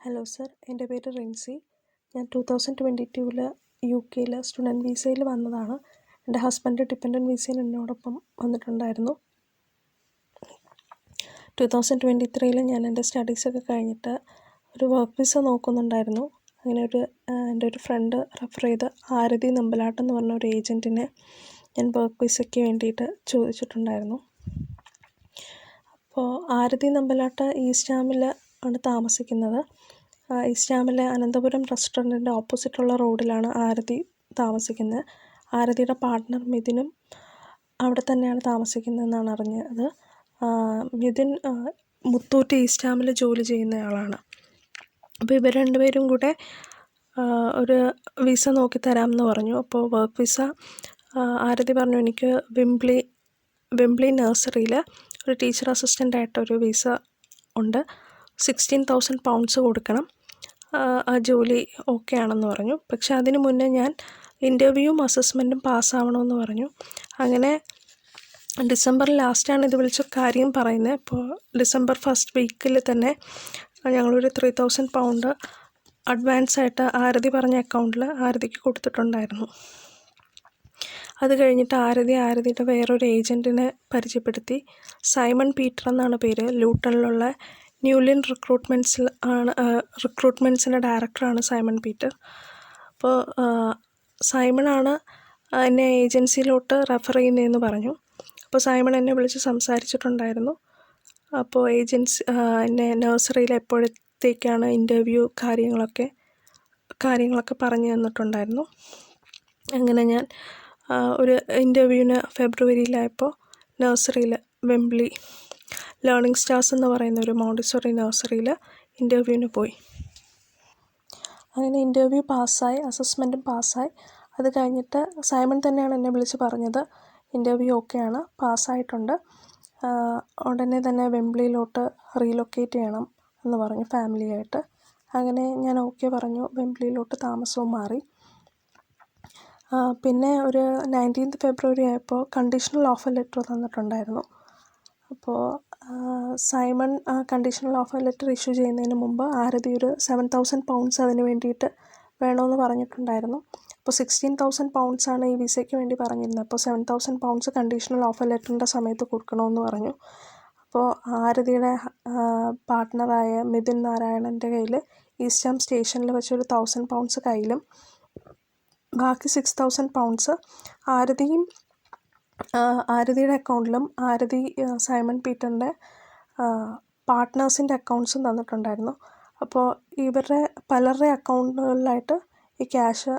Hello sir എന്റെ പേര് റിൻസി. ഞാൻ ടു തൗസൻഡ് ട്വന്റി ടൂവിൽ യു കെയിൽ സ്റ്റുഡന്റ് വിസയിൽ വന്നതാണ്. എന്റെ ഹസ്ബൻഡ് ഡിപ്പെൻഡന്റ് വിസയിൽ എന്നോടൊപ്പം വന്നിട്ടുണ്ടായിരുന്നു. ടു തൗസൻഡ് ട്വന്റി ത്രീയിൽ ഞാൻ എന്റെ സ്റ്റഡീസൊക്കെ കഴിഞ്ഞിട്ട് ഒരു വർക്ക് വിസ നോക്കുന്നുണ്ടായിരുന്നു. അങ്ങനെ ഒരു എന്റെ ഒരു ഫ്രണ്ട് റെഫർ ചെയ്ത് ആരതി നമ്പലാട്ട് എന്ന് പറഞ്ഞ ഒരു ഏജന്റിനെ ഞാൻ വർക്ക് വിസയ്ക്ക് വേണ്ടിയിട്ട് ചോദിച്ചിട്ടുണ്ടായിരുന്നു. അപ്പോൾ ആരതി നമ്പലാട്ട് ഈസ്റ്റ് സ്റ്റാമിൽ ആണ് താമസിക്കുന്നത്. ഹാമിലെ അനന്തപുരം റെസ്റ്റോറന്റിന്റെ ഓപ്പോസിറ്റുള്ള റോഡിലാണ് ആരതി താമസിക്കുന്നത്. ആരതിയുടെ പാർട്ട്ണർ മിഥുനും അവിടെ തന്നെയാണ് താമസിക്കുന്നതെന്നാണ് അറിഞ്ഞത്. മിഥുൻ മുത്തൂറ്റ് ഇസ്ലാമിൽ ജോലി ചെയ്യുന്നയാളാണ്. അപ്പോൾ ഇവർ രണ്ടുപേരും കൂടെ ഒരു വിസ നോക്കി തരാമെന്ന് പറഞ്ഞു. അപ്പോൾ വർക്ക് വിസ ആരതി പറഞ്ഞു എനിക്ക് വിംബ്ലി വിംബ്ലി നഴ്സറിയിൽ ഒരു ടീച്ചർ അസിസ്റ്റന്റ് ആയിട്ട് ഒരു വിസ ഉണ്ട്. സിക്സ്റ്റീൻ തൗസൻഡ് പൗണ്ട്സ് കൊടുക്കണം. ആ ജോലി ഓക്കെ ആണെന്ന് പറഞ്ഞു. പക്ഷെ അതിന് മുന്നേ ഞാൻ ഇന്റർവ്യൂവും അസസ്മെന്റും പാസ്സാവണമെന്ന് പറഞ്ഞു. അങ്ങനെ ഡിസംബർ ലാസ്റ്റാണ് ഇത് വിളിച്ച കാര്യം പറയുന്നത്. അപ്പോൾ ഡിസംബർ ഫസ്റ്റ് വീക്കിൽ തന്നെ ഞങ്ങളൊരു ത്രീ തൗസൻഡ് പൗണ്ട് അഡ്വാൻസ് ആയിട്ട് ആരതി പറഞ്ഞ അക്കൗണ്ടിൽ ആരതിക്ക് കൊടുത്തിട്ടുണ്ടായിരുന്നു. അത് കഴിഞ്ഞിട്ട് ആരതി ആരതിയുടെ വേറൊരു ഏജന്റിനെ പരിചയപ്പെടുത്തി. സൈമൺ പീറ്റർ എന്നാണ് പേര് ലൂട്ടണിലുള്ള ന്യൂലിൻ റിക്രൂട്ട്മെന്റ്സിൽ ആണ് റിക്രൂട്ട്മെന്റ്സിന്റെ ഡയറക്ടറാണ് സൈമൺ പീറ്റർ അപ്പോൾ സൈമണാണ് എന്നെ ഏജൻസിയിലോട്ട് റെഫർ ചെയ്യുന്നതെന്ന് പറഞ്ഞു. അപ്പോൾ സൈമൺ എന്നെ വിളിച്ച് സംസാരിച്ചിട്ടുണ്ടായിരുന്നു. അപ്പോൾ ഏജൻസി എന്നെ നഴ്സറിയിൽ എപ്പോഴത്തേക്കാണ് ഇന്റർവ്യൂ കാര്യങ്ങളൊക്കെ കാര്യങ്ങളൊക്കെ പറഞ്ഞു തന്നിട്ടുണ്ടായിരുന്നു. അങ്ങനെ ഞാൻ ഒരു ഇന്റർവ്യൂവിന് ഫെബ്രുവരിയിലായപ്പോൾ നഴ്സറിയിൽ വെംബ്ലി ലേണിംഗ് സ്റ്റാർസ് എന്ന് പറയുന്ന ഒരു മോണ്ടിസോറി നഴ്സറിയിൽ ഇന്റർവ്യൂവിന് പോയി. അങ്ങനെ ഇന്റർവ്യൂ പാസ്സായി അസസ്മെന്റും പാസ്സായി. അത് കഴിഞ്ഞിട്ട് സൈമൺ തന്നെയാണ് എന്നെ വിളിച്ച് പറഞ്ഞത്. ഇന്റർവ്യൂ ഓക്കെയാണ് പാസ്സായിട്ടുണ്ട്. ഉടനെ തന്നെ വെംബ്ലിയിലോട്ട് റീലൊക്കേറ്റ് ചെയ്യണം എന്ന് പറഞ്ഞു ഫാമിലിയായിട്ട്. അങ്ങനെ ഞാൻ ഓക്കെ പറഞ്ഞു വെംബ്ലിയിലോട്ട് താമസവും മാറി. പിന്നെ ഒരു നയന്റീൻത്ത് ഫെബ്രുവരി ആയപ്പോൾ കണ്ടീഷണൽ ഓഫർ ലെറ്റർ തന്നിട്ടുണ്ടായിരുന്നു. അപ്പോൾ Simon conditional offer letter issue ചെയ്യുന്നതിന് മുമ്പ് ആരതി ഒരു സെവൻ തൗസൻഡ് പൗണ്ട്സ് അതിന് വേണ്ടിയിട്ട് വേണമെന്ന് പറഞ്ഞിട്ടുണ്ടായിരുന്നു. അപ്പോൾ സിക്സ്റ്റീൻ തൗസൻഡ് പൗണ്ട്സ് ആണ് ഈ വിസയ്ക്ക് വേണ്ടി പറഞ്ഞിരുന്നത്. അപ്പോൾ seven thousand pounds conditional offer ലെറ്ററിന്റെ സമയത്ത് കൊടുക്കണമെന്ന് പറഞ്ഞു. അപ്പോൾ ആരതിയുടെ പാർട്ട്ണറായ മിഥുൻ നാരായണന്റെ കയ്യിൽ ഈസ്റ്റാം സ്റ്റേഷനിൽ വെച്ചൊരു തൗസൻഡ് പൗണ്ട്സ് കയ്യിലും ബാക്കി സിക്സ് തൗസൻഡ് പൗണ്ട്സ് ആരതിയും ആരതിയുടെ അക്കൗണ്ടിലും ആരതി സൈമൺ പീറ്ററിന്റെ പാർട്ട്നേഴ്സിന്റെ അക്കൗണ്ട്സും തന്നിട്ടുണ്ടായിരുന്നു. അപ്പോൾ ഇവരുടെ പലരുടെ അക്കൗണ്ടുകളിലായിട്ട് ഈ ക്യാഷ്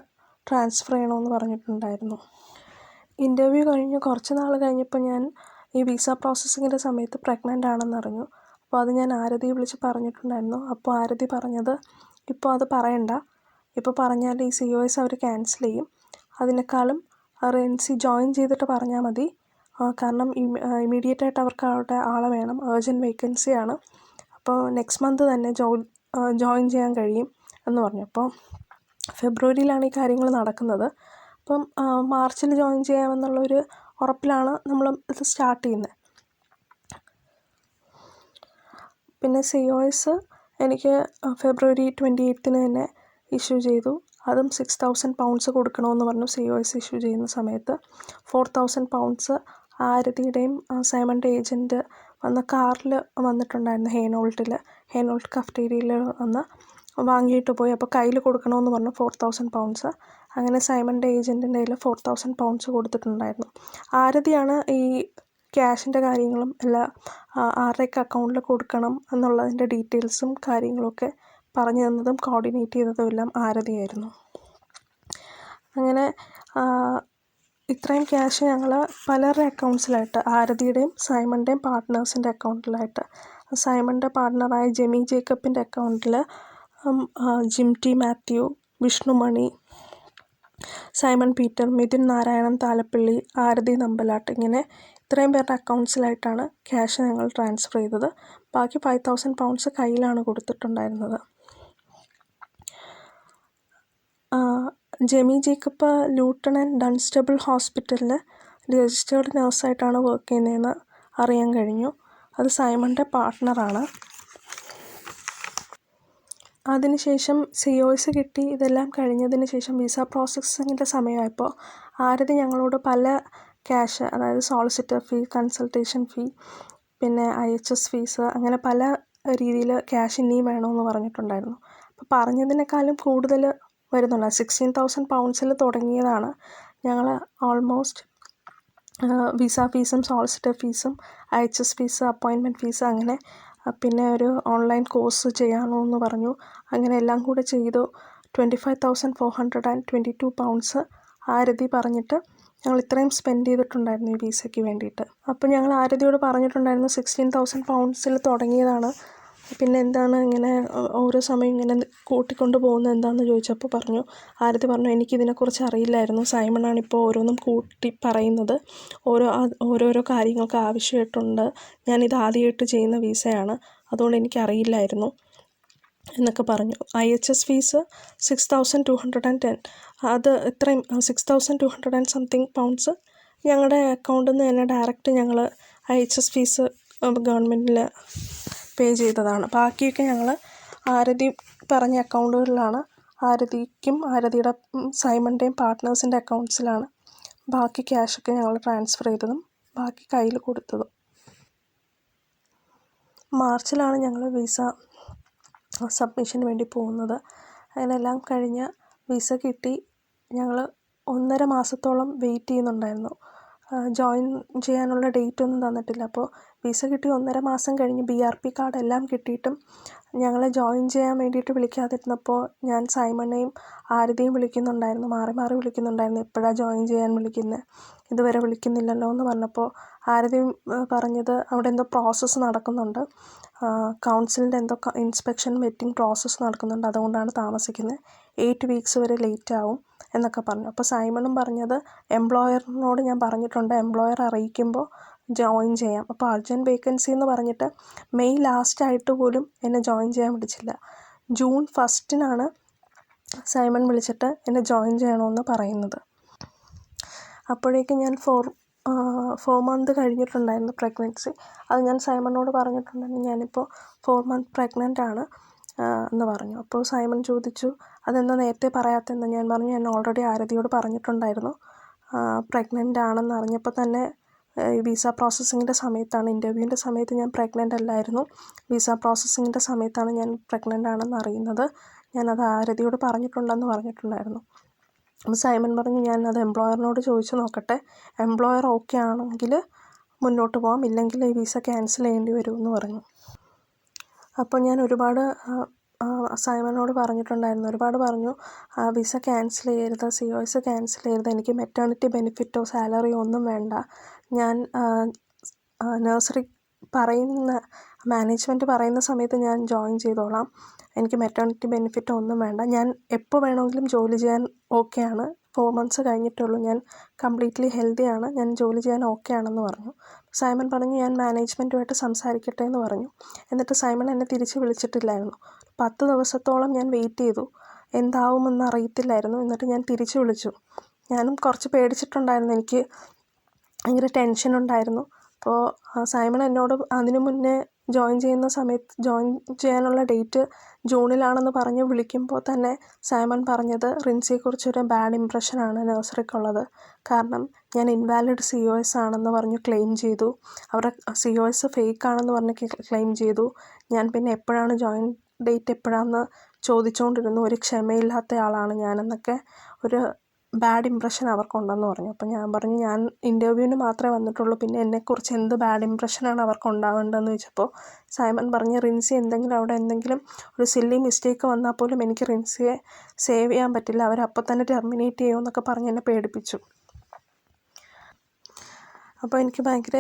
ട്രാൻസ്ഫർ ചെയ്യണമെന്ന് പറഞ്ഞിട്ടുണ്ടായിരുന്നു. ഇന്റർവ്യൂ കഴിഞ്ഞ് കുറച്ച് നാൾ കഴിഞ്ഞപ്പോൾ ഞാൻ ഈ വിസ പ്രോസസ്സിങ്ങിന്റെ സമയത്ത് പ്രഗ്നന്റ് ആണെന്ന് അറിഞ്ഞു. അപ്പോൾ അത് ഞാൻ ആരതി വിളിച്ച് പറഞ്ഞിട്ടുണ്ടായിരുന്നു. അപ്പോൾ ആരതി പറഞ്ഞത് ഇപ്പോൾ അത് പറയണ്ട. ഇപ്പോൾ പറഞ്ഞാൽ ഈ സി ഒ എസ് അവർ ക്യാൻസൽ ചെയ്യും. അതിനേക്കാളും റെൻസി ജോയിൻ ചെയ്തിട്ട് പറഞ്ഞാൽ മതി. കാരണം ഇമ്മീഡിയറ്റ് ആയിട്ട് അവർക്ക് അവിടെ ആളെ വേണം. അർജന്റ് വേക്കൻസി ആണ്. അപ്പോൾ നെക്സ്റ്റ് മന്ത് തന്നെ ജോയിൻ ചെയ്യാൻ കഴിയും എന്ന് പറഞ്ഞു. അപ്പോൾ ഫെബ്രുവരിയിലാണ് ഈ കാര്യങ്ങൾ നടക്കുന്നത്. അപ്പം മാർച്ചിൽ ജോയിൻ ചെയ്യാമെന്നുള്ളൊരു ഉറപ്പിലാണ് നമ്മൾ ഇത് സ്റ്റാർട്ട് ചെയ്യുന്നത്. പിന്നെ സി ഒ എസ് എനിക്ക് ഫെബ്രുവരി ട്വന്റി എയ്ത്തിന് തന്നെ ഇഷ്യൂ ചെയ്തു. അതും സിക്സ് തൗസൻഡ് പൗണ്ട്സ് കൊടുക്കണമെന്ന് പറഞ്ഞു സി ഒ എസ് ഇഷ്യൂ ചെയ്യുന്ന സമയത്ത്. ഫോർ തൗസൻഡ് പൗണ്ട്സ് ആരതിയുടെയും സൈമന്റെ ഏജന്റ് വന്ന കാറിൽ വന്നിട്ടുണ്ടായിരുന്നു ഹേനോൾട്ടിൽ ഹേനോൾട്ട് കഫ്റ്റീരിയയിൽ വന്ന് വാങ്ങിയിട്ട് പോയി. അപ്പോൾ കയ്യിൽ കൊടുക്കണമെന്ന് പറഞ്ഞു ഫോർ തൗസൻഡ് പൗണ്ട്സ് അങ്ങനെ സൈമന്റെ ഏജന്റിന്റെ കയ്യിൽ ഫോർ തൗസൻഡ് പൗണ്ട്സ് കൊടുത്തിട്ടുണ്ടായിരുന്നു. ആരതിയാണ് ഈ ക്യാഷിന്റെ കാര്യങ്ങളും എല്ലാ ആരുടെയൊക്കെ അക്കൗണ്ടിൽ കൊടുക്കണം എന്നുള്ളതിന്റെ ഡീറ്റെയിൽസും കാര്യങ്ങളൊക്കെ പറഞ്ഞു തന്നതും കോർഡിനേറ്റ് ചെയ്തതും എല്ലാം ആരതിയായിരുന്നു. അങ്ങനെ ഇത്രയും ക്യാഷ് ഞങ്ങൾ പലരുടെ അക്കൗണ്ട്സിലായിട്ട് ആരതിയുടെയും സൈമണിന്റെയും പാർട്ട്നേഴ്സിന്റെ അക്കൗണ്ടിലായിട്ട് സൈമണിന്റെ പാർട്ട്ണറായ ജെമി ജേക്കബിന്റെ അക്കൗണ്ടിൽ Jim T Mathew Vishnumani Simon Peter Mithun Narayanan Thalappally Aarathi Nambalatt ഇങ്ങനെ ഇത്രയും പേരുടെ അക്കൗണ്ട്സിലായിട്ടാണ് ക്യാഷ് ഞങ്ങൾ ട്രാൻസ്ഫർ ചെയ്തത്. ബാക്കി ഫൈവ് തൗസൻഡ് പൗണ്ട്സ് കയ്യിലാണ് കൊടുത്തിട്ടുണ്ടായിരുന്നത്. Jemy Jacob Luton and Dunstable ഹോസ്പിറ്റലിൽ രജിസ്റ്റേർഡ് നേഴ്സായിട്ടാണ് വർക്ക് ചെയ്യുന്നതെന്ന് അറിയാൻ കഴിഞ്ഞു. അത് സൈമണിന്റെ പാർട്ട്ണറാണ്. അതിനുശേഷം സി ഒ എസ് കിട്ടി. ഇതെല്ലാം കഴിഞ്ഞതിന് ശേഷം വിസ പ്രോസസ്സിങ്ങിന്റെ സമയമായപ്പോൾ ആരതി ഞങ്ങളോട് പല ക്യാഷ് അതായത് സോളിസിറ്റർ ഫീ കൺസൾട്ടേഷൻ ഫീ പിന്നെ ഐ എച്ച് എസ് ഫീസ് അങ്ങനെ പല രീതിയിൽ ക്യാഷ് ഇനിയും വേണമെന്ന് പറഞ്ഞിട്ടുണ്ടായിരുന്നു. അപ്പോൾ പറഞ്ഞതിനേക്കാളും കൂടുതൽ വരുന്നുണ്ട് സിക്സ്റ്റീൻ തൗസൻഡ് പൗണ്ട്സിൽ തുടങ്ങിയതാണ്. ഞങ്ങൾ ഓൾമോസ്റ്റ് വിസ ഫീസും സോളിസിറ്റർ ഫീസും ഐ എച്ച് എസ് ഫീസ് അപ്പോയിൻമെന്റ് ഫീസ് അങ്ങനെ പിന്നെ ഒരു ഓൺലൈൻ കോഴ്സ് ചെയ്യാമെന്ന് പറഞ്ഞു. അങ്ങനെ എല്ലാം കൂടെ ചെയ്തു. Twenty five thousand four hundred and twenty two pounds Aarathi പറഞ്ഞിട്ട് ഞങ്ങൾ ഇത്രയും സ്പെൻഡ് ചെയ്തിട്ടുണ്ടായിരുന്നു ഈ വിസയ്ക്ക് വേണ്ടിയിട്ട്. അപ്പോൾ ഞങ്ങൾ ആരതിയോട് പറഞ്ഞിട്ടുണ്ടായിരുന്നു സിക്സ്റ്റീൻ തൗസൻഡ് പൗണ്ട്സിൽ തുടങ്ങിയതാണ്. പിന്നെ എന്താണ് ഇങ്ങനെ ഓരോ സമയം ഇങ്ങനെ കൂട്ടിക്കൊണ്ട് പോകുന്നത് എന്താണെന്ന് ചോദിച്ചപ്പോൾ പറഞ്ഞു ആരതി പറഞ്ഞു എനിക്കിതിനെക്കുറിച്ച് അറിയില്ലായിരുന്നു. സൈമണാണ് ഇപ്പോൾ ഓരോന്നും കൂട്ടി പറയുന്നത്. ഓരോ ഓരോരോ കാര്യങ്ങൾക്ക് ആവശ്യമായിട്ടുണ്ട്. ഞാനിത് ആദ്യമായിട്ട് ചെയ്യുന്ന വിസയാണ്. അതുകൊണ്ട് എനിക്കറിയില്ലായിരുന്നു എന്നൊക്കെ പറഞ്ഞു. I H S fee six thousand two hundred and ten അത് ഇത്രയും six thousand two hundred and something pounds ഞങ്ങളുടെ അക്കൗണ്ടിൽ നിന്ന് തന്നെ ഡയറക്റ്റ് ഞങ്ങൾ ഐ എച്ച് എസ് ഫീസ് ഗവൺമെന്റിൽ പേ ചെയ്തതാണ്. ബാക്കിയൊക്കെ ഞങ്ങൾ ആരതി പറഞ്ഞ അക്കൗണ്ടുകളിലാണ് ആരതിക്കും ആരതിയുടെ സൈമന്റെയും പാർട്ട്നേഴ്സിന്റെ അക്കൗണ്ട്സിലാണ് ബാക്കി ക്യാഷൊക്കെ ഞങ്ങൾ ട്രാൻസ്ഫർ ചെയ്തതും ബാക്കി കയ്യിൽ കൊടുത്തതും. മാർച്ചിലാണ് ഞങ്ങൾ വിസ സബ്മിഷന് വേണ്ടി പോകുന്നത്. അതിനെല്ലാം കഴിഞ്ഞ് വിസ കിട്ടി ഞങ്ങൾ ഒന്നര മാസത്തോളം വെയിറ്റ് ചെയ്യുന്നുണ്ടായിരുന്നു. ജോയിൻ ചെയ്യാനുള്ള ഡേറ്റ് ഒന്നും തന്നിട്ടില്ല. അപ്പോൾ വിസ കിട്ടി ഒന്നര മാസം കഴിഞ്ഞ് ബി ആർ പി കാർഡ് എല്ലാം കിട്ടിയിട്ടും ഞങ്ങളെ ജോയിൻ ചെയ്യാൻ വേണ്ടിയിട്ട് വിളിക്കാതിരുന്നപ്പോൾ ഞാൻ സൈമണെയും ആരതിയും വിളിക്കുന്നുണ്ടായിരുന്നു മാറി മാറി വിളിക്കുന്നുണ്ടായിരുന്നു. എപ്പോഴാണ് ജോയിൻ ചെയ്യാൻ വിളിക്കുന്നത് ഇതുവരെ വിളിക്കുന്നില്ലല്ലോ എന്ന് പറഞ്ഞപ്പോൾ ആരതിയും പറഞ്ഞത് അവിടെ എന്തോ പ്രോസസ്സ് നടക്കുന്നുണ്ട്. കൗൺസിലിന്റെ എന്തോ ഇൻസ്പെക്ഷൻ വെറ്റിംഗ് പ്രോസസ്സ് നടക്കുന്നുണ്ട്. അതുകൊണ്ടാണ് താമസിക്കുന്നത് എയ്റ്റ് വീക്സ് വരെ ലേറ്റ് ആവും എന്നൊക്കെ പറഞ്ഞു. അപ്പോൾ സൈമണും പറഞ്ഞത് എംപ്ലോയറിനോട് ഞാൻ പറഞ്ഞിട്ടുണ്ട്. എംപ്ലോയർ അറിയിക്കുമ്പോൾ ജോയിൻ ചെയ്യാം. അപ്പോൾ അർജന്റ് വേക്കൻസി എന്ന് പറഞ്ഞിട്ട് മെയ് ലാസ്റ്റ് ആയിട്ട് പോലും എന്നെ ജോയിൻ ചെയ്യാൻ വിളിച്ചില്ല. ജൂൺ ഫസ്റ്റിനാണ് സൈമൺ വിളിച്ചിട്ട് എന്നെ ജോയിൻ ചെയ്യണമെന്ന് പറയുന്നത്. അപ്പോഴേക്കും ഞാൻ ഫോർ ഫോർ മന്ത് കഴിഞ്ഞിട്ടുണ്ടായിരുന്നു പ്രഗ്നൻസി അത് ഞാൻ സൈമണിനോട് പറഞ്ഞിട്ടുണ്ടായിരുന്നു ഞാനിപ്പോൾ ഫോർ മന്ത് പ്രഗ്നന്റ് ആണ് എന്ന് പറഞ്ഞു. അപ്പോൾ സൈമൺ ചോദിച്ചു അതെന്താ നേരത്തെ പറയാത്തതെന്ന്? ഞാൻ പറഞ്ഞു ഞാൻ ഓൾറെഡി ആരതിയോട് പറഞ്ഞിട്ടുണ്ടായിരുന്നു പ്രഗ്നന്റ് ആണെന്ന് അറിഞ്ഞപ്പോൾ തന്നെ വിസ പ്രോസസ്സിങ്ങിന്റെ സമയത്താണ്. ഇന്റർവ്യൂവിന്റെ സമയത്ത് ഞാൻ പ്രഗ്നന്റ് അല്ലായിരുന്നു. വിസ പ്രോസസ്സിങ്ങിന്റെ സമയത്താണ് ഞാൻ പ്രഗ്നന്റ് ആണെന്ന് അറിയുന്നത്. ഞാനത് ആരതിയോട് പറഞ്ഞിട്ടുണ്ടെന്ന് പറഞ്ഞിട്ടുണ്ടായിരുന്നു. അപ്പോൾ സൈമൺ പറഞ്ഞു ഞാൻ അത് എംപ്ലോയറിനോട് ചോദിച്ചു നോക്കട്ടെ. എംപ്ലോയർ ഓക്കെ ആണെങ്കിൽ മുന്നോട്ട് പോകാം ഇല്ലെങ്കിൽ ഈ വിസ ക്യാൻസൽ ചെയ്യേണ്ടി വരും എന്ന് പറഞ്ഞു. അപ്പോൾ ഞാൻ ഒരുപാട് സൈമനോട് പറഞ്ഞിട്ടുണ്ടായിരുന്നു. ഒരുപാട് പറഞ്ഞു വിസ ക്യാൻസൽ ചെയ്യരുത് സി ഒ എസ് ക്യാൻസൽ ചെയ്യരുത് എനിക്ക് മെറ്റേണിറ്റി ബെനിഫിറ്റോ സാലറിയോ ഒന്നും വേണ്ട. ഞാൻ നഴ്സറി പറയുന്ന മാനേജ്മെന്റ് പറയുന്ന സമയത്ത് ഞാൻ ജോയിൻ ചെയ്തോളാം. എനിക്ക് മെറ്റേണിറ്റി ബെനിഫിറ്റോ ഒന്നും വേണ്ട. ഞാൻ എപ്പോൾ വേണമെങ്കിലും ജോലി ചെയ്യാൻ ഓക്കെയാണ്. ഫോർ മന്ത്സ് കഴിഞ്ഞിട്ടുള്ളൂ. ഞാൻ കംപ്ലീറ്റ്ലി ഹെൽത്തിയാണ് ഞാൻ ജോലി ചെയ്യാൻ ഓക്കെ ആണെന്ന് പറഞ്ഞു. സൈമൺ പറഞ്ഞു ഞാൻ മാനേജ്മെന്റുമായിട്ട് സംസാരിക്കട്ടെ എന്ന് പറഞ്ഞു. എന്നിട്ട് സൈമൺ എന്നെ തിരിച്ച് വിളിച്ചിട്ടില്ലായിരുന്നു. പത്ത് ദിവസത്തോളം ഞാൻ വെയിറ്റ് ചെയ്തു. എന്താവുമെന്ന് അറിയത്തില്ലായിരുന്നു. എന്നിട്ട് ഞാൻ തിരിച്ചു വിളിച്ചു. ഞാനും കുറച്ച് പേടിച്ചിട്ടുണ്ടായിരുന്നു. എനിക്ക് ഭയങ്കര ടെൻഷൻ ഉണ്ടായിരുന്നു. അപ്പോൾ സൈമൺ എന്നോട് അതിനു മുന്നേ ജോയിൻ ചെയ്യുന്ന സമയത്ത് ജോയിൻ ചെയ്യാനുള്ള ഡേറ്റ് ജൂണിലാണെന്ന് പറഞ്ഞ് വിളിക്കുമ്പോൾ തന്നെ സൈമൺ പറഞ്ഞത് റിൻസിയെക്കുറിച്ചൊരു ബാഡ് ഇമ്പ്രഷനാണ് നഴ്സറിക്കുള്ളത് കാരണം ഞാൻ ഇൻവാലിഡ് സി ഒ എസ് ആണെന്ന് പറഞ്ഞ് ക്ലെയിം ചെയ്തു. അവരുടെ സി ഒ എസ് ഫേക്ക് ആണെന്ന് പറഞ്ഞ് ക്ലെയിം ചെയ്തു. ഞാൻ പിന്നെ എപ്പോഴാണ് ജോയിൻ ഡേറ്റ് എപ്പോഴാണെന്ന് ചോദിച്ചുകൊണ്ടിരുന്നു ഒരു ക്ഷമയില്ലാത്ത ആളാണ് ഞാനെന്നൊക്കെ ഒരു ബാഡ് ഇമ്പ്രഷൻ അവർക്കുണ്ടെന്ന് പറഞ്ഞു. അപ്പോൾ ഞാൻ പറഞ്ഞു ഞാൻ ഇന്റർവ്യൂവിന് മാത്രമേ വന്നിട്ടുള്ളൂ. പിന്നെ എന്നെക്കുറിച്ച് എന്ത് ബാഡ് ഇംപ്രഷനാണ് അവർക്ക് ഉണ്ടാവേണ്ടതെന്ന് ചോദിച്ചപ്പോൾ സൈമൺ പറഞ്ഞ് റിൻസി എന്തെങ്കിലും അവിടെ എന്തെങ്കിലും ഒരു സില്ലി മിസ്റ്റേക്ക് വന്നാൽ പോലും എനിക്ക് റിൻസിയെ സേവ് ചെയ്യാൻ പറ്റില്ല. അവരപ്പം തന്നെ ടെർമിനേറ്റ് ചെയ്യുമെന്നൊക്കെ പറഞ്ഞ് എന്നെ പേടിപ്പിച്ചു. അപ്പോൾ എനിക്ക് ഭയങ്കര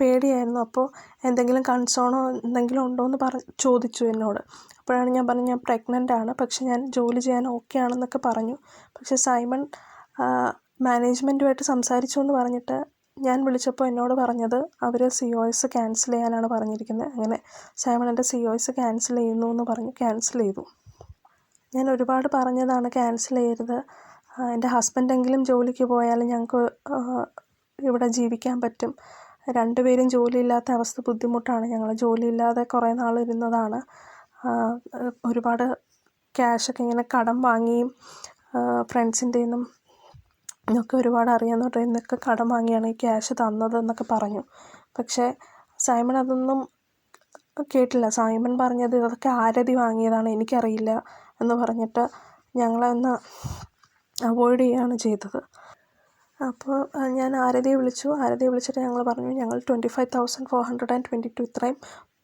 പേടിയായിരുന്നു. അപ്പോൾ എന്തെങ്കിലും കൺസേണോ എന്തെങ്കിലും ഉണ്ടോ എന്ന് പറ ചോദിച്ചു എന്നോട്. അപ്പോഴാണ് ഞാൻ പറഞ്ഞത് ഞാൻ പ്രഗ്നന്റ് ആണ്. പക്ഷെ ഞാൻ ജോലി ചെയ്യാൻ ഓക്കെ ആണെന്നൊക്കെ പറഞ്ഞു. പക്ഷെ സൈമൺ മാനേജ്മെന്റുമായിട്ട് സംസാരിച്ചു എന്ന് പറഞ്ഞിട്ട് ഞാൻ വിളിച്ചപ്പോൾ എന്നോട് പറഞ്ഞത് അവർ സി ഒ എസ് ക്യാൻസൽ ചെയ്യാനാണ് പറഞ്ഞിരിക്കുന്നത്. അങ്ങനെ സൈമൺ എന്റെ സി ഒ എസ് ക്യാൻസൽ ചെയ്യുന്നു എന്ന് പറഞ്ഞു ക്യാൻസൽ ചെയ്തു. ഞാൻ ഒരുപാട് പറഞ്ഞതാണ് ക്യാൻസൽ ചെയ്യരുത്. എന്റെ ഹസ്ബൻഡെങ്കിലും ജോലിക്ക് പോയാൽ ഞങ്ങൾക്ക് ഇവിടെ ജീവിക്കാൻ പറ്റും. രണ്ടുപേരും ജോലിയില്ലാത്ത അവസ്ഥ ബുദ്ധിമുട്ടാണ്. ഞങ്ങൾ ജോലിയില്ലാതെ കുറേ നാൾ ഇരുന്നതാണ്. ഒരുപാട് ക്യാഷൊക്കെ ഇങ്ങനെ കടം വാങ്ങിയും ഫ്രണ്ട്സിന്റെ നിന്നും ഒക്കെ ഒരുപാട് അറിയാവുന്നവരുടെ നിന്നൊക്കെ കടം വാങ്ങിയാണ് ഈ ക്യാഷ് തന്നത് എന്നൊക്കെ പറഞ്ഞു. പക്ഷേ സൈമൺ അതൊന്നും കേട്ടില്ല. സൈമൺ പറഞ്ഞത് ഇതൊക്കെ ആരതി വാങ്ങിയതാണ് എനിക്കറിയില്ല എന്ന് പറഞ്ഞിട്ട് ഞങ്ങളെ ഒന്ന് അവോയ്ഡ് ചെയ്യുകയാണ് ചെയ്തത്. അപ്പോൾ ഞാൻ ആരതിയെ വിളിച്ചു. ആരതിയെ വിളിച്ചിട്ട് ഞങ്ങൾ പറഞ്ഞു ഞങ്ങൾ twenty five thousand four hundred and twenty two ഇത്രയും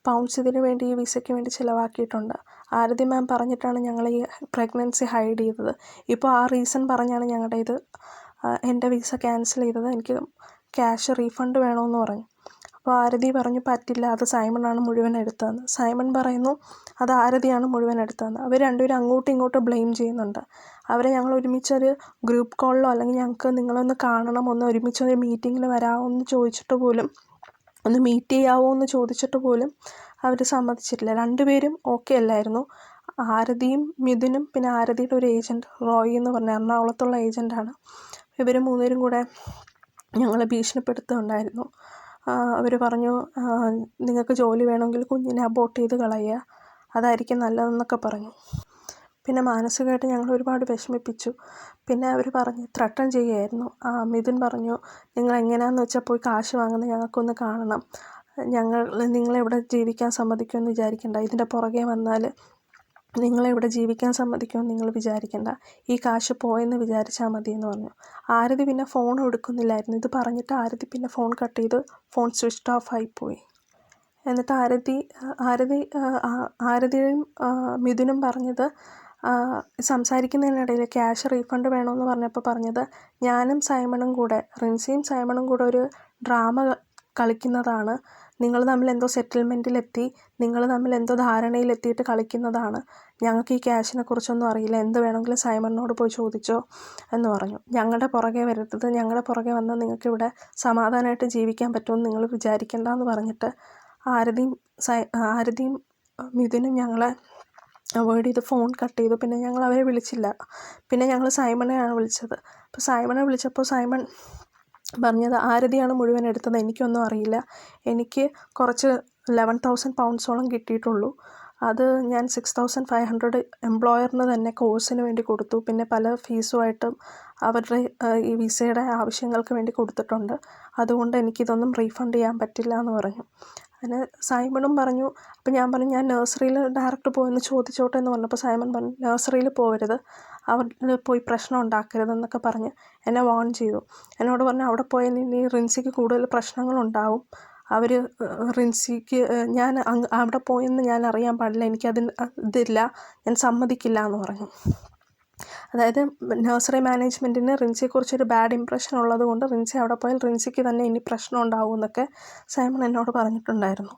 പൗണ്ട്സ് ഇതിന് വേണ്ടി ഈ വിസയ്ക്ക് വേണ്ടി ചിലവാക്കിയിട്ടുണ്ട്. ആരതി മാം പറഞ്ഞിട്ടാണ് ഞങ്ങൾ ഈ പ്രഗ്നൻസി ഹൈഡ് ചെയ്തത്. ഇപ്പോൾ ആ റീസൺ പറഞ്ഞാണ് ഞങ്ങളുടെ ഇത് എന്റെ വിസ ക്യാൻസൽ ചെയ്തത്. എനിക്ക് ക്യാഷ് റീഫണ്ട് വേണമെന്ന് പറഞ്ഞു. അപ്പോൾ ആരതി പറഞ്ഞു പറ്റില്ല അത് സൈമണാണ് മുഴുവൻ എടുത്തതെന്ന്. സൈമൺ പറയുന്നു അത് ആരതിയാണ് മുഴുവൻ എടുത്തതെന്ന്. അവർ രണ്ടുപേരും അങ്ങോട്ടും ഇങ്ങോട്ടും ബ്ലെയിം ചെയ്യുന്നുണ്ട്. അവരെ ഞങ്ങൾ ഒരുമിച്ചൊരു ഗ്രൂപ്പ് കോളിലോ അല്ലെങ്കിൽ ഞങ്ങൾക്ക് നിങ്ങളൊന്ന് കാണണം ഒന്ന് ഒരുമിച്ചൊരു മീറ്റിങ്ങിൽ വരാമോ എന്ന് ചോദിച്ചിട്ട് പോലും ഒന്ന് മീറ്റ് ചെയ്യാമോ എന്ന് ചോദിച്ചിട്ട് പോലും അവർ സമ്മതിച്ചിട്ടില്ല. രണ്ടുപേരും ഓക്കെ അല്ലായിരുന്നു. ആരതിയും മിഥുനും പിന്നെ ആരതിയുടെ ഒരു ഏജന്റ് റോയി എന്ന് പറഞ്ഞ എറണാകുളത്തുള്ള ഏജന്റാണ് ഇവർ മൂന്നുപേരും കൂടെ ഞങ്ങളെ ഭീഷണിപ്പെടുത്തുന്നുണ്ടായിരുന്നു അവർ പറഞ്ഞു നിങ്ങൾക്ക് ജോലി വേണമെങ്കിൽ കുഞ്ഞിനെ അബോട്ട് ചെയ്ത് കളയുക. അതായിരിക്കും നല്ലതെന്നൊക്കെ പറഞ്ഞു. പിന്നെ മാനസികമായിട്ട് ഞങ്ങൾ ഒരുപാട് വിഷമിപ്പിച്ചു. പിന്നെ അവർ പറഞ്ഞ് ത്രട്ടൺ ചെയ്യുകയായിരുന്നു മിഥുൻ പറഞ്ഞു നിങ്ങൾ എങ്ങനെയാണെന്ന് വെച്ചാൽ പോയി കാശ് വാങ്ങുന്നത് ഞങ്ങൾക്കൊന്ന് കാണണം. ഞങ്ങൾ നിങ്ങളെ ഇവിടെ ജീവിക്കാൻ സമ്മതിക്കുമെന്ന് വിചാരിക്കേണ്ട. ഇതിന്റെ പുറകെ വന്നാൽ നിങ്ങളെ ഇവിടെ ജീവിക്കാൻ സമ്മതിക്കുമെന്ന് നിങ്ങൾ വിചാരിക്കേണ്ട. ഈ കാശ് പോയെന്ന് വിചാരിച്ചാൽ മതി എന്ന് പറഞ്ഞു. ആരതി പിന്നെ ഫോൺ എടുക്കുന്നില്ലായിരുന്നു. ഇത് പറഞ്ഞിട്ട് ആരതി പിന്നെ ഫോൺ കട്ട് ചെയ്ത് ഫോൺ സ്വിച്ച് ഓഫ് ആയി പോയി. എന്നിട്ട് ആരതി ആരതി ആരതിയും മിഥുനും പറഞ്ഞത് സംസാരിക്കുന്നതിനിടയിൽ ക്യാഷ് റീഫണ്ട് വേണമെന്ന് പറഞ്ഞപ്പോൾ പറഞ്ഞത് ഞാനും സൈമണും കൂടെ റിൻസിയും സൈമണും കൂടെ ഒരു ഡ്രാമ കളിക്കുന്നതാണ്. നിങ്ങൾ തമ്മിൽ എന്തോ സെറ്റിൽമെന്റിലെത്തി നിങ്ങൾ തമ്മിൽ എന്തോ ധാരണയിലെത്തിയിട്ട് കളിക്കുന്നതാണ്. ഞങ്ങൾക്ക് ഈ ക്യാഷിനെ കുറിച്ചൊന്നും അറിയില്ല എന്ത് വേണമെങ്കിലും സൈമണിനോട് പോയി ചോദിച്ചോ എന്ന് പറഞ്ഞു. ഞങ്ങളുടെ പുറകെ വരരുത് ഞങ്ങളുടെ പുറകെ വന്നാൽ നിങ്ങൾക്കിവിടെ സമാധാനമായിട്ട് ജീവിക്കാൻ പറ്റുമെന്ന് നിങ്ങൾ വിചാരിക്കേണ്ട എന്ന് പറഞ്ഞിട്ട് ആരതിയും സൈ ആരതിയും മിഥുനും ഞങ്ങളെ അവോയ്ഡ് ചെയ്ത് ഫോൺ കട്ട് ചെയ്തു. പിന്നെ ഞങ്ങൾ അവരെ വിളിച്ചില്ല. പിന്നെ ഞങ്ങൾ സൈമണെയാണ് വിളിച്ചത്. അപ്പോൾ സൈമണെ വിളിച്ചപ്പോൾ സൈമൺ പറഞ്ഞത് ആരതിയാണ് മുഴുവൻ എടുത്തത്? എനിക്കൊന്നും അറിയില്ല. എനിക്ക് കുറച്ച് ലെവൻ തൗസൻഡ് പൗണ്ട്സോളം കിട്ടിയിട്ടുള്ളൂ. അത് ഞാൻ സിക്സ് തൗസൻഡ് ഫൈവ് ഹൺഡ്രഡ് എംപ്ലോയറിന് തന്നെ കോഴ്സിന് വേണ്ടി കൊടുത്തു. പിന്നെ പല ഫീസുമായിട്ടും അവരുടെ ഈ വിസയുടെ ആവശ്യങ്ങൾക്ക് വേണ്ടി കൊടുത്തിട്ടുണ്ട്. അതുകൊണ്ട് എനിക്കിതൊന്നും റീഫണ്ട് ചെയ്യാൻ പറ്റില്ല എന്ന് പറഞ്ഞു. അങ്ങനെ സൈമണും പറഞ്ഞു അപ്പം ഞാൻ പറഞ്ഞു ഞാൻ നഴ്സറിയിൽ ഡയറക്റ്റ് പോയെന്ന് ചോദിച്ചോട്ടെ എന്ന് പറഞ്ഞപ്പോൾ സൈമൺ പറഞ്ഞു നഴ്സറിയിൽ പോകരുത് അവിടെ പോയി പ്രശ്നം ഉണ്ടാക്കരുതെന്നൊക്കെ പറഞ്ഞ് എന്നെ വാൺ ചെയ്തു. എന്നോട് പറഞ്ഞു അവിടെ പോയാൽ ഇനി റിൻസിക്ക് കൂടുതൽ പ്രശ്നങ്ങളുണ്ടാവും അവർ റിൻസിക്ക് ഞാൻ അവിടെ പോയെന്ന് ഞാൻ അറിയാൻ പാടില്ല എനിക്കതിന് ഇതില്ല ഞാൻ സമ്മതിക്കില്ല എന്ന് പറഞ്ഞു. അതായത് നഴ്സറി മാനേജ്മെന്റിന് റിൻസിയെക്കുറിച്ചൊരു ബാഡ് ഇംപ്രഷൻ ഉള്ളത് കൊണ്ട് റിൻസി അവിടെ പോയാൽ റിൻസിക്ക് തന്നെ ഇനി പ്രശ്നം ഉണ്ടാവും എന്നൊക്കെ സൈമൺ എന്നോട് പറഞ്ഞിട്ടുണ്ടായിരുന്നു.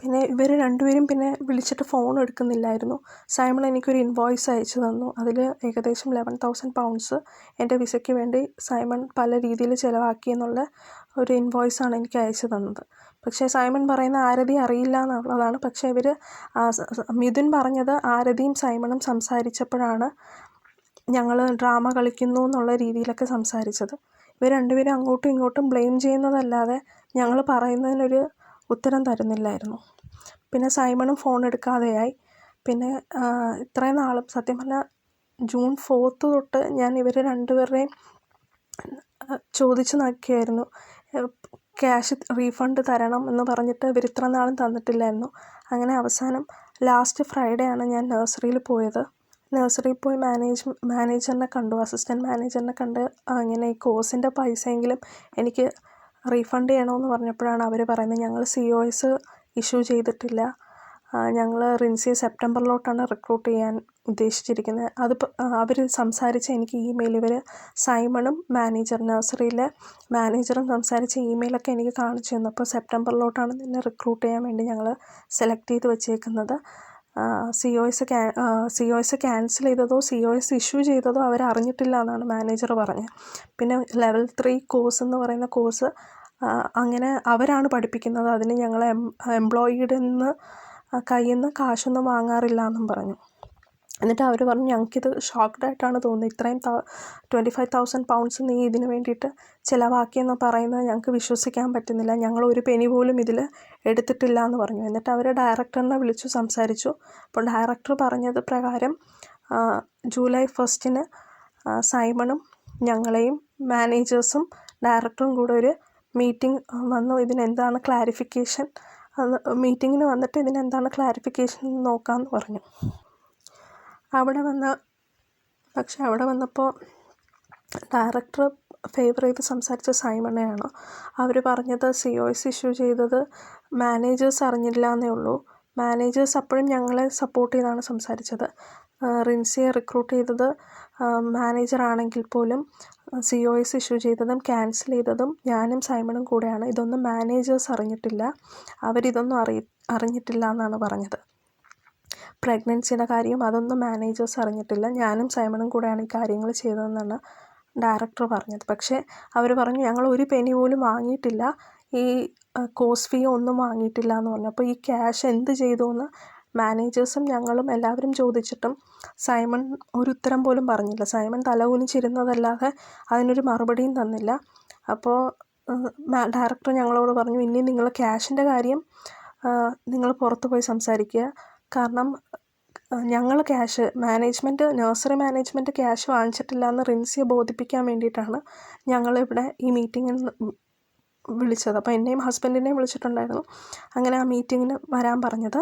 പിന്നെ ഇവർ രണ്ടുപേരും പിന്നെ വിളിച്ചിട്ട് ഫോൺ എടുക്കുന്നില്ലായിരുന്നു. സൈമൺ എനിക്കൊരു ഇൻവോയ്സ് അയച്ചു തന്നു. അതിൽ ഏകദേശം ലെവൻ തൗസൻഡ് പൗണ്ട്സ് എന്റെ വിസയ്ക്ക് വേണ്ടി സൈമൺ പല രീതിയിൽ ചിലവാക്കി എന്നുള്ള ഒരു ഇൻവോയ്സാണ് എനിക്ക് അയച്ചു തന്നത്. പക്ഷേ സൈമൺ പറയുന്ന ആരതി അറിയില്ല എന്നുള്ളതാണ് പക്ഷേ ഇവർ മിഥുൻ പറഞ്ഞത് ആരതിയും സൈമണും സംസാരിച്ചപ്പോഴാണ് ഞങ്ങൾ ഡ്രാമ കളിക്കുന്നു എന്നുള്ള രീതിയിലൊക്കെ സംസാരിച്ചത്. ഇവർ രണ്ടുപേരും അങ്ങോട്ടും ഇങ്ങോട്ടും ബ്ലെയിം ചെയ്യുന്നതല്ലാതെ ഞങ്ങൾ പറയുന്നതിനൊരു ഉത്തരം തരുന്നില്ലായിരുന്നു. പിന്നെ സൈമണും ഫോൺ എടുക്കാതെയായി. പിന്നെ ഇത്രയും നാളും സത്യം പറഞ്ഞാൽ ജൂൺ ഫോർത്ത് തൊട്ട് ഞാൻ ഇവർ രണ്ടുപേരുടെയും ചോദിച്ചു നോക്കിയായിരുന്നു. ക്യാഷ് റീഫണ്ട് തരണം എന്ന് പറഞ്ഞിട്ട് ഇവർ ഇത്ര നാളും തന്നിട്ടില്ലായിരുന്നു. അങ്ങനെ അവസാനം ലാസ്റ്റ് ഫ്രൈഡേ ആണ് ഞാൻ നഴ്സറിയിൽ പോയത്. നഴ്സറിയിൽ പോയി മാനേജ് മാനേജറിനെ കണ്ടു. അസിസ്റ്റന്റ് മാനേജറിനെ കണ്ട് അങ്ങനെ ഈ കോഴ്സിന്റെ പൈസയെങ്കിലും എനിക്ക് റീഫണ്ട് ചെയ്യണമെന്ന് പറഞ്ഞപ്പോഴാണ് അവർ പറയുന്നത് ഞങ്ങൾ സി ഒ എസ് ഇഷ്യൂ ചെയ്തിട്ടില്ല. ഞങ്ങൾ റിൻസിയെ സെപ്റ്റംബറിലോട്ടാണ് റിക്രൂട്ട് ചെയ്യാൻ ഉദ്ദേശിച്ചിരിക്കുന്നത് അത് അവർ സംസാരിച്ച എനിക്ക് ഇമെയിൽ ഇവർ സൈമണും മാനേജർ നഴ്സറിയിലെ മാനേജറും സംസാരിച്ച ഇമെയിലൊക്കെ എനിക്ക് കാണിച്ചു തന്നു. അപ്പോൾ സെപ്റ്റംബറിലോട്ടാണ് നിന്നെ റിക്രൂട്ട് ചെയ്യാൻ വേണ്ടി ഞങ്ങൾ സെലക്ട് ചെയ്ത് വെച്ചേക്കുന്നത്. C O S C O S cancel ചെയ്തതോ സി ഒ എസ് ഇഷ്യൂ ചെയ്തതോ അവർ അറിഞ്ഞിട്ടില്ല എന്നാണ് മാനേജർ പറഞ്ഞത്. പിന്നെ ലെവൽ ത്രീ കോഴ്സ് എന്ന് പറയുന്ന കോഴ്സ് അങ്ങനെ അവരാണ് പഠിപ്പിക്കുന്നത്. അതിന് ഞങ്ങൾ എം എംപ്ലോയിയുടെ നിന്ന് കയ്യിൽ നിന്ന് കാശൊന്നും വാങ്ങാറില്ല എന്നും പറഞ്ഞു. എന്നിട്ട് അവർ പറഞ്ഞു ഞങ്ങൾക്കിത് ഷോക്ക്ഡ് ആയിട്ടാണ് തോന്നുന്നത്. ഇത്രയും ട്വന്റി ഫൈവ് തൗസൻഡ് പൗണ്ട്സ് നീ ഇതിന് വേണ്ടിയിട്ട് ചിലവാക്കിയെന്ന് പറയുന്നത് ഞങ്ങൾക്ക് വിശ്വസിക്കാൻ പറ്റുന്നില്ല. ഞങ്ങൾ ഒരു പെനി പോലും ഇതിൽ എടുത്തിട്ടില്ല എന്ന് പറഞ്ഞു. എന്നിട്ട് അവർ ഡയറക്ടറിനെ വിളിച്ചു സംസാരിച്ചു. അപ്പോൾ ഡയറക്ടർ പറഞ്ഞത് പ്രകാരം ജൂലൈ ഫസ്റ്റിന് സൈമണും ഞങ്ങളെയും മാനേജേഴ്സും ഡയറക്ടറും കൂടെ ഒരു മീറ്റിംഗ് വന്നു. ഇതിനെന്താണ് ക്ലാരിഫിക്കേഷൻ മീറ്റിങ്ങിന് വന്നിട്ട് ഇതിനെന്താണ് ക്ലാരിഫിക്കേഷൻ നോക്കാമെന്ന് പറഞ്ഞു. അവിടെ വന്ന പക്ഷെ അവിടെ വന്നപ്പോൾ ഡയറക്ടർ ഫേവർ ചെയ്ത് സംസാരിച്ച സൈമണെയാണ്. അവർ പറഞ്ഞത് സി ഒ എസ് ഇഷ്യൂ ചെയ്തത് മാനേജേഴ്സ് അറിഞ്ഞില്ല എന്നേ ഉള്ളൂ. മാനേജേഴ്സ് അപ്പോഴും ഞങ്ങളെ സപ്പോർട്ട് ചെയ്താണ് സംസാരിച്ചത്. റിൻസിയെ റിക്രൂട്ട് ചെയ്തത് മാനേജർ ആണെങ്കിൽ പോലും സി ഒ എസ് ഇഷ്യൂ ചെയ്തതും ക്യാൻസൽ ചെയ്തതും ഞാനും സൈമണും കൂടെയാണ്. ഇതൊന്നും മാനേജേഴ്സ് അറിഞ്ഞിട്ടില്ല. അവരിതൊന്നും അറി അറിഞ്ഞിട്ടില്ല എന്നാണ് പറഞ്ഞത്. പ്രഗ്നൻസിയുടെ കാര്യം അതൊന്നും മാനേജേഴ്സ് അറിഞ്ഞിട്ടില്ല. ഞാനും സൈമണും കൂടെയാണ് ഈ കാര്യങ്ങൾ ചെയ്തതെന്നാണ് ഡയറക്ടർ പറഞ്ഞത്. പക്ഷേ അവർ പറഞ്ഞു ഞങ്ങൾ ഒരു പെനി പോലും വാങ്ങിയിട്ടില്ല. ഈ കോഴ്സ് ഫീ ഒന്നും വാങ്ങിയിട്ടില്ല എന്ന് പറഞ്ഞു. അപ്പോൾ ഈ ക്യാഷ് എന്ത് ചെയ്തു എന്ന് മാനേജേഴ്സും ഞങ്ങളും എല്ലാവരും ചോദിച്ചിട്ടും സൈമൺ ഒരു ഉത്തരം പോലും പറഞ്ഞില്ല. സൈമൺ തലകുനിച്ചിരുന്നതല്ലാതെ അതിനൊരു മറുപടിയും തന്നില്ല. അപ്പോൾ ഡയറക്ടർ ഞങ്ങളോട് പറഞ്ഞു ഇനി നിങ്ങൾ ക്യാഷിന്റെ കാര്യം നിങ്ങൾ പുറത്ത് പോയി സംസാരിക്കുക. കാരണം ഞങ്ങൾ cash management nursery management cash വാങ്ങിച്ചിട്ടില്ല എന്ന് റിൻസിയെ ബോധിപ്പിക്കാൻ വേണ്ടിയിട്ടാണ് ഞങ്ങളിവിടെ ഈ മീറ്റിങ്ങിന് വിളിച്ചത്. അപ്പോൾ എന്നെയും ഹസ്ബൻഡിനെയും വിളിച്ചിട്ടുണ്ടായിരുന്നു. അങ്ങനെ ആ മീറ്റിങ്ങിന് വരാൻ പറഞ്ഞത്.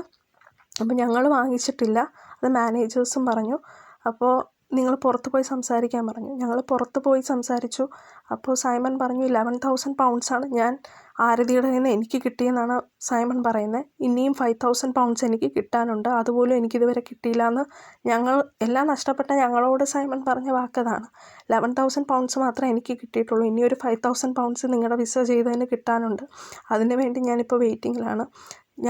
അപ്പോൾ ഞങ്ങൾ വാങ്ങിച്ചിട്ടില്ല. അത് മാനേജേഴ്സും പറഞ്ഞു. അപ്പോൾ നിങ്ങൾ പുറത്ത് പോയി സംസാരിക്കാൻ പറഞ്ഞു. ഞങ്ങൾ പുറത്ത് പോയി സംസാരിച്ചു. അപ്പോൾ സൈമൺ പറഞ്ഞു ഇലവൻ തൗസൻഡ് പൗണ്ട്സാണ് ഞാൻ ആരതിയുടെ കയ്യിൽ നിന്ന് എനിക്ക് കിട്ടിയെന്നാണ് സൈമൺ പറയുന്നത് ഇനിയും ഫൈവ് തൗസൻഡ് പൗണ്ട്സ് എനിക്ക് കിട്ടാനുണ്ട്. അതുപോലും എനിക്കിതുവരെ കിട്ടിയില്ല എന്ന് ഞങ്ങൾ എല്ലാം നഷ്ടപ്പെട്ട ഞങ്ങളോട് സൈമൺ പറഞ്ഞ വാക്കതാണ്. ലെവൻ തൗസൻഡ് പൗണ്ട്സ് മാത്രമേ എനിക്ക് കിട്ടിയിട്ടുള്ളൂ. ഇനിയൊരു ഫൈവ് തൗസൻഡ് പൗണ്ട്സ് നിങ്ങളുടെ വിസ ചെയ്തതിന് കിട്ടാനുണ്ട്. അതിന് വേണ്ടി ഞാനിപ്പോൾ വെയിറ്റിങ്ങിലാണ്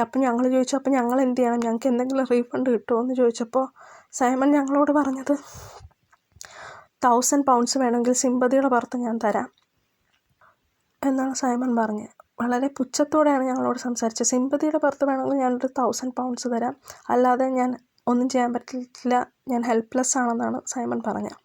അപ്പം ഞങ്ങൾ ചോദിച്ചു അപ്പോൾ ഞങ്ങൾ എന്ത് ചെയ്യണം? ഞങ്ങൾക്ക് എന്തെങ്കിലും റീഫണ്ട് കിട്ടുമോ എന്ന് ചോദിച്ചപ്പോൾ സൈമൺ ഞങ്ങളോട് പറഞ്ഞത് തൗസൻഡ് പൗണ്ട്സ് വേണമെങ്കിൽ സിമ്പതിയുടെ പുറത്ത് ഞാൻ തരാം. എന്നാണ് സൈമൺ പറഞ്ഞത്. വളരെ പുച്ഛത്തോടെയാണ് ഞങ്ങളോട് സംസാരിച്ചത്. സിമ്പതിയുടെ പുറത്ത് വേണമെങ്കിൽ ഞാനൊരു തൗസൻഡ് പൗണ്ട്സ് തരാം. അല്ലാതെ ഞാൻ ഒന്നും ചെയ്യാൻ പറ്റില്ല. ഞാൻ ഹെൽപ്ലെസ് ആണെന്നാണ് സൈമൺ പറഞ്ഞത്.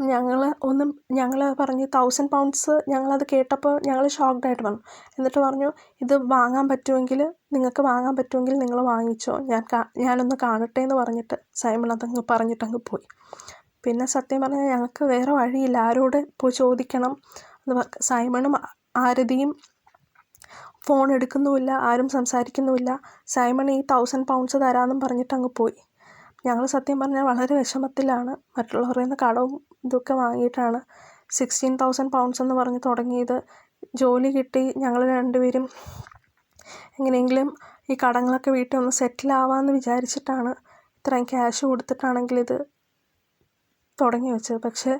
ഞങ്ങൾ ഒന്നും ഞങ്ങൾ പറഞ്ഞു തൗസൻഡ് പൗണ്ട്സ് ഞങ്ങളത് കേട്ടപ്പോൾ ഞങ്ങൾ ഷോക്ക്ഡ് ആയിട്ട് വന്നു. എന്നിട്ട് പറഞ്ഞു ഇത് വാങ്ങാൻ പറ്റുമെങ്കിൽ നിങ്ങൾക്ക് വാങ്ങാൻ പറ്റുമെങ്കിൽ നിങ്ങൾ വാങ്ങിച്ചോ. ഞാൻ ഞാനൊന്ന് കാണട്ടെ എന്ന് പറഞ്ഞിട്ട് സൈമൺ അതങ്ങ് പറഞ്ഞിട്ടങ്ങ് പോയി. പിന്നെ സത്യം പറഞ്ഞാൽ ഞങ്ങൾക്ക് വേറെ വഴിയില്ല. ആരോട് പോയി ചോദിക്കണം. എന്ന് സൈമണും ആരതിയും ഫോൺ എടുക്കുന്നുമില്ല ആരും സംസാരിക്കുന്നുമില്ല. സൈമൺ ഈ തൗസൻഡ് പൗണ്ട്സ് തരാമെന്നും പറഞ്ഞിട്ട് അങ്ങ് പോയി. ഞങ്ങൾ സത്യം പറഞ്ഞാൽ വളരെ വിഷമത്തിലാണ്. മറ്റുള്ളവരുടെ നിന്ന് കടവും ഇതൊക്കെ വാങ്ങിയിട്ടാണ് സിക്സ്റ്റീൻ തൗസൻഡ് പൗണ്ട്സ് എന്ന് പറഞ്ഞ് തുടങ്ങിയത്. ജോലി കിട്ടി. ഞങ്ങൾ രണ്ടുപേരും എങ്ങനെയെങ്കിലും ഈ കടങ്ങളൊക്കെ വീട്ടിൽ ഒന്ന് സെറ്റിൽ ആവാമെന്ന് വിചാരിച്ചിട്ടാണ് ഇത്രയും ക്യാഷ് കൊടുത്തിട്ടാണെങ്കിൽ ഇത് തുടങ്ങി വെച്ചത്. പക്ഷേ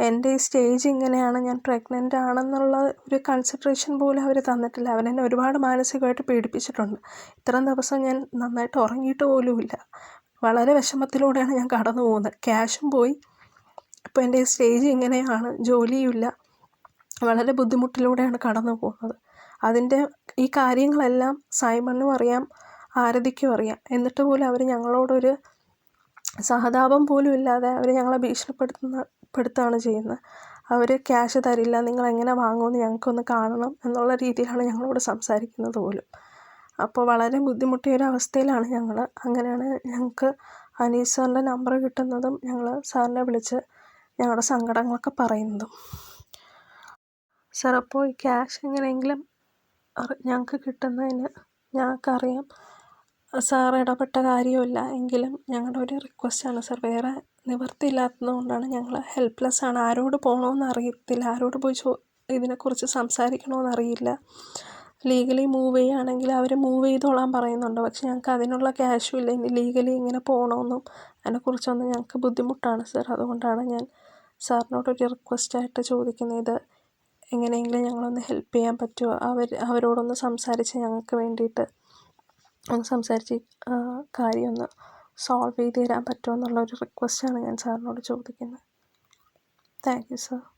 എന്റെ ഈ സ്റ്റേജ് ഇങ്ങനെയാണ് ഞാൻ പ്രഗ്നന്റ് ആണെന്നുള്ള ഒരു കൺസിഡറേഷൻ പോലും അവർ തന്നിട്ടില്ല. അവരെന്നെ ഒരുപാട് മാനസികമായിട്ട് പീഡിപ്പിച്ചിട്ടുണ്ട്. ഇത്രയും ദിവസം ഞാൻ നന്നായിട്ട് ഉറങ്ങിയിട്ട് പോലുമില്ല. വളരെ വിഷമത്തിലൂടെയാണ് ഞാൻ കടന്നു പോകുന്നത്. ക്യാഷും പോയി. ഇപ്പോൾ എന്റെ സ്റ്റേജ് ഇങ്ങനെയാണ്. ജോലിയുമില്ല. വളരെ ബുദ്ധിമുട്ടിലൂടെയാണ് കടന്നു പോകുന്നത്. അതിന്റെ ഈ കാര്യങ്ങളെല്ലാം സൈമണ്ണും അറിയാം ആരതിക്കും അറിയാം. എന്നിട്ട് പോലും അവർ ഞങ്ങളോടൊരു സഹതാപം പോലും ഇല്ലാതെ അവർ ഞങ്ങളെ ഭീഷണിപ്പെടുത്തുന്ന പെടുത്തുകയാണ് ചെയ്യുന്നത്. അവർ ക്യാഷ് തരില്ല നിങ്ങൾ എങ്ങനെ വാങ്ങുമെന്ന് ഞങ്ങൾക്കൊന്ന് കാണണം എന്നുള്ള രീതിയിലാണ് ഞങ്ങളോട് സംസാരിക്കുന്നത് പോലും. അപ്പോൾ വളരെ ബുദ്ധിമുട്ടിയ ഒരു അവസ്ഥയിലാണ് ഞങ്ങൾ. അങ്ങനെയാണ് ഞങ്ങൾക്ക് അനീസ് സാറിന്റെ നമ്പർ കിട്ടുന്നതും ഞങ്ങൾ സാറിനെ വിളിച്ച് ഞങ്ങളുടെ സങ്കടങ്ങളൊക്കെ പറയുന്നതും. സാർ അപ്പോൾ ഈ ക്യാഷ് എങ്ങനെയെങ്കിലും ഞങ്ങൾക്ക് കിട്ടുന്നതിന് ഞങ്ങൾക്കറിയാം. സാർ ഇടപെട്ട കാര്യമില്ല എങ്കിലും ഞങ്ങളുടെ ഒരു റിക്വസ്റ്റാണ്. സാർ വേറെ നിവൃത്തിയില്ലാത്തതുകൊണ്ടാണ് ഞങ്ങൾ ഹെൽപ്ലെസ് ആണ് ആരോട് പോകണമെന്ന് അറിയത്തില്ല. ആരോട് പോയി ചോ ഇതിനെക്കുറിച്ച് സംസാരിക്കണമെന്ന് അറിയില്ല. ലീഗലി മൂവ് ചെയ്യുകയാണെങ്കിൽ അവർ മൂവ് ചെയ്തോളാൻ പറയുന്നുണ്ട്. പക്ഷെ ഞങ്ങൾക്ക് അതിനുള്ള ക്യാഷും ഇല്ല. ഇനി ലീഗലി ഇങ്ങനെ പോകണമെന്നും അതിനെക്കുറിച്ചൊന്നും ഞങ്ങൾക്ക് ബുദ്ധിമുട്ടാണ് സാർ അതുകൊണ്ടാണ് ഞാൻ സാറിനോടൊരു റിക്വസ്റ്റായിട്ട് ചോദിക്കുന്നത്. ഇത് എങ്ങനെയെങ്കിലും ഞങ്ങളൊന്ന് ഹെൽപ്പ് ചെയ്യാൻ പറ്റുമോ? അവർ അവരോടൊന്ന് സംസാരിച്ച് ഞങ്ങൾക്ക് വേണ്ടിയിട്ട് ഒന്ന് സംസാരിച്ച് കാര്യം ഒന്ന് സോൾവ് ചെയ്ത് തരാൻ പറ്റുമോ എന്നുള്ളൊരു റിക്വസ്റ്റാണ് ഞാൻ സാറിനോട് ചോദിക്കുന്നത്. Thank you sir